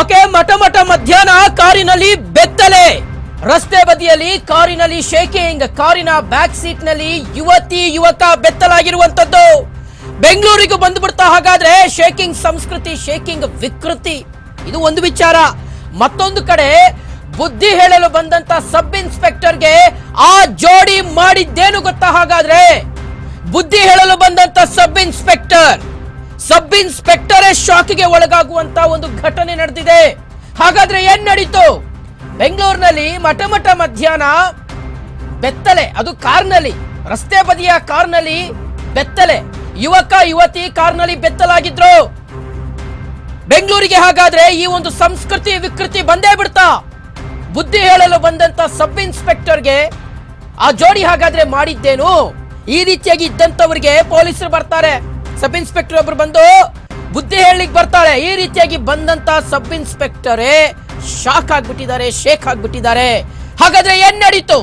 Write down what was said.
Okay, ಮಠ ಮಠ ಮಧ್ಯಾಹ್ನ ಕಾರಿನಲ್ಲಿ ಬೆತ್ತಲೆ. ರಸ್ತೆ ಬದಿಯಲ್ಲಿ ಕಾರಿನಲ್ಲಿ ಶೇಕಿಂಗ್ ಕಾರಿನ ಬ್ಯಾಕ್ ಸೀಟ್ನಲ್ಲಿ ಯುವತಿ, ಯುವಕ ಬೆತ್ತಲಾಗಿರುವಂತದ್ದು ಬೆಂಗಳೂರಿಗೂ ಬಂದ್ಬಿಡ್ತಾ ಹಾಗಾದ್ರೆ ಶೇಕಿಂಗ್ ಸಂಸ್ಕೃತಿ ಶೇಕಿಂಗ್ ವಿಕೃತಿ. ಇದು ಒಂದು ವಿಚಾರ. ಮತ್ತೊಂದು ಕಡೆ ಬುದ್ಧಿ ಹೇಳಲು ಬಂದಂತ ಸಬ್ ಇನ್ಸ್ಪೆಕ್ಟರ್ಗೆ ಆ ಜೋಡಿ ಮಾಡಿದ್ದೇನು ಗೊತ್ತಾ ಹಾಗಾದ್ರೆ? ಬುದ್ಧಿ ಹೇಳಲು ಬಂದಂತ ಸಬ್ ಇನ್ಸ್ಪೆಕ್ಟರ್. ಸಬ್ ಇನ್ಸ್ಪೆಕ್ಟರೇ ಶಾಕ್ಗೆ ಒಳಗಾಗುವಂತ ಒಂದು ಘಟನೆ ನಡೆದಿದೆ. ಹಾಗಾದ್ರೆ ಏನ್ ನಡೀತು? ಬೆಂಗಳೂರಿನಲ್ಲಿ ಮಠ ಮಠ ಮಧ್ಯಾಹ್ನ ಬೆತ್ತಲೆ, ಅದು ಕಾರ್ನಲ್ಲಿ, ರಸ್ತೆ ಬದಿಯ ಕಾರ್ನಲ್ಲಿ ಬೆತ್ತಲೆ. ಯುವಕ, ಯುವತಿ ಕಾರ್ನಲ್ಲಿ ಬೆತ್ತಲಾಗಿದ್ರು. ಬೆಂಗಳೂರಿಗೆ ಹಾಗಾದ್ರೆ ಈ ಒಂದು ಸಂಸ್ಕೃತಿ, ವಿಕೃತಿ ಬಂದೇ ಬಿಡ್ತಾ? ಬುದ್ಧಿ ಹೇಳಲು ಬಂದಂತ ಸಬ್ ಇನ್ಸ್ಪೆಕ್ಟರ್ಗೆ ಆ ಜೋಡಿ ಹಾಗಾದ್ರೆ ಮಾಡಿದ್ದೇನು? ಈ ರೀತಿಯಾಗಿ ಇದ್ದಂತವರಿಗೆ ಪೊಲೀಸರು ಬರ್ತಾರೆ. ಸಬ್ ಇನ್ಸ್ಪೆಕ್ಟರ್ ಒಬ್ರು ಬಂದು ಬುದ್ಧಿ ಹೇಳಲಿಕ್ಕೆ ಬರ್ತಾಳೆ. ಈ ರೀತಿಯಾಗಿ ಬಂದಂತ ಸಬ್ ಇನ್ಸ್ಪೆಕ್ಟರೇ ಶಾಕ್ ಆಗ್ಬಿಟ್ಟಿದ್ದಾರೆ, ಶೇಕ್ ಆಗ್ಬಿಟ್ಟಿದ್ದಾರೆ. ಹಾಗಾದ್ರೆ ಏನ್ ನಡೀತು?